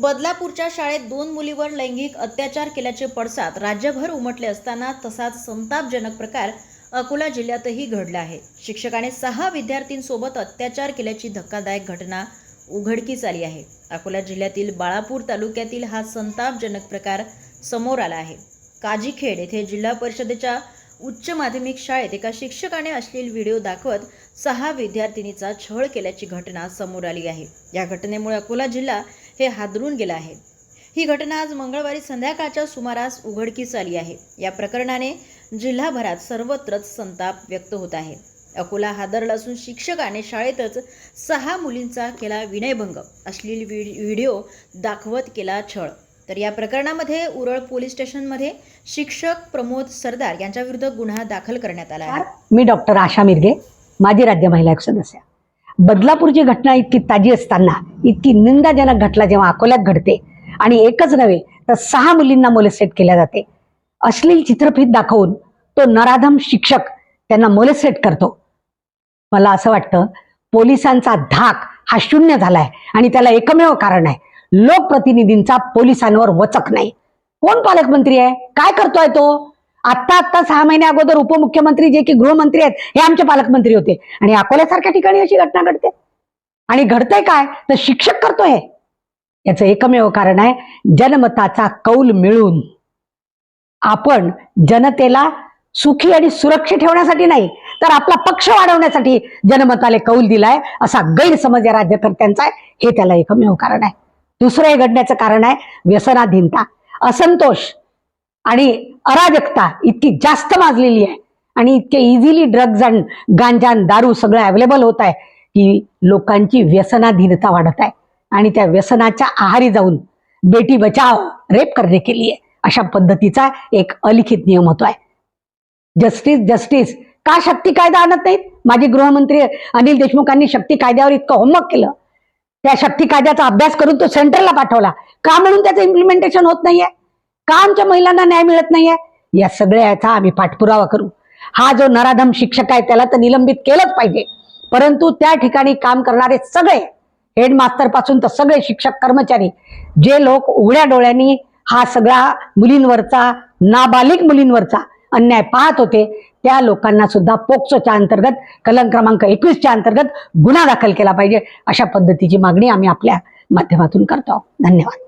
बदलापूरच्या शाळेत दोन मुलीवर लैंगिक अत्याचार केल्याचे पडसाद राज्यभर उमटले असताना तसाच संतापजनक प्रकार अकोला जिल्ह्यातही घडला आहे. शिक्षकाने सहा विद्यार्थींसोबत अत्याचार केल्याची धक्कादायक घटना उघडकीस आली आहे. अकोला जिल्ह्यातील बाळापूर तालुक्यातील हा संतापजनक प्रकार समोर आला आहे. काजीखेड येथे जिल्हा परिषदेच्या उच्च माध्यमिक शाळेत एका शिक्षकाने अश्लील व्हिडिओ दाखवत सहा विद्यार्थिनीचा छळ केल्याची घटना समोर आली आहे. या घटनेमुळे अकोला जिल्हा हे हादरून गेलं आहे. ही घटना आज मंगळवारी संध्याकाळच्या सुमारास उघडकीस आली आहे. या प्रकरणाने जिल्हाभरात सर्वत्रच संताप व्यक्त होत आहे. अकोला हादरला असून शिक्षकाने शाळेतच सहा मुलींचा केला विनयभंग. अश्लील व्हिडिओ दाखवत केला छळ. तर या प्रकरणामध्ये उरळ पोलीस स्टेशनमध्ये शिक्षक प्रमोद सरदार यांच्याविरुद्ध गुन्हा दाखल करण्यात आला आहे. मी डॉक्टर आशा मिरगे माजी राज्य महिला एक सदस्य. बदलापूरची घटना इतकी ताजी असताना इतकी निंदाजनक घटना जेव्हा अकोल्यात घडते आणि एकच नव्हे तर सहा मुलींना मोलेस्टेट केल्या जाते. अश्लील चित्रफित दाखवून तो नराधम शिक्षक त्यांना मोलेस्टेट करतो. मला असं वाटतं पोलिसांचा धाक हा शून्य झालाय आणि त्याला एकमेव कारण आहे. लोकप्रतिनिधींचा पोलिसांवर वचक नाही. कोण पालकमंत्री आहे? काय करतोय तो? आत्ता आत्ता सहा महिने अगोदर उपमुख्यमंत्री जे की गृहमंत्री आहेत हे आमचे पालकमंत्री होते. आणि अकोल्यासारख्या ठिकाणी अशी घटना घडते. आणि घडतंय काय? तर शिक्षक करतोय याचं एकमेव कारण आहे जनमताचा कौल मिळून. आपण जनतेला सुखी आणि सुरक्षित ठेवण्यासाठी नाही तर आपला पक्ष वाढवण्यासाठी जनमताले कौल दिलाय असा गैरसमज या राज्यकर्त्यांचा आहे. हे त्याला एकमेव कारण आहे. दुसरं हे घडण्याचं कारण आहे व्यसनाधीनता. असंतोष आणि अराजकता इतकी जास्त माजलेली आहे. आणि इतके इझिली ड्रग्ज आणि गांजान दारू सगळं अवेलेबल होत आहे की लोकांची व्यसनाधीनता वाढत आहे. आणि त्या व्यसनाच्या आहारी जाऊन बेटी बचाव रेप करणे केली आहे. अशा पद्धतीचा एक अलिखित नियम होतोय. जस्टिस जस्टिस का शक्ती कायदा आणत नाहीत? माजी गृहमंत्री अनिल देशमुखांनी शक्ती कायद्यावर इतकं होमवर्क केलं. त्या शक्ती कायद्याचा अभ्यास करून तो सेंटरला पाठवला. का म्हणून त्याचं इम्प्लिमेंटेशन होत नाहीये? का आमच्या महिलांना न्याय मिळत नाहीये? या सगळ्याचा आम्ही पाठपुरावा करू. हा जो नराधम शिक्षक आहे त्याला तर निलंबित केलंच पाहिजे. परंतु त्या ठिकाणी काम करणारे सगळे हेडमास्तरपासून तर सगळे शिक्षक कर्मचारी जे लोक उघड्या डोळ्यांनी हा सगळा मुलींवरचा नाबालिक मुलींवरचा अन्याय पाहत होते त्या लोकांना सुद्धा पोक्सोच्या अंतर्गत कलम क्रमांक एकवीसच्या अंतर्गत गुन्हा दाखल केला पाहिजे अशा पद्धतीची मागणी आम्ही आपल्या माध्यमातून करतो धन्यवाद.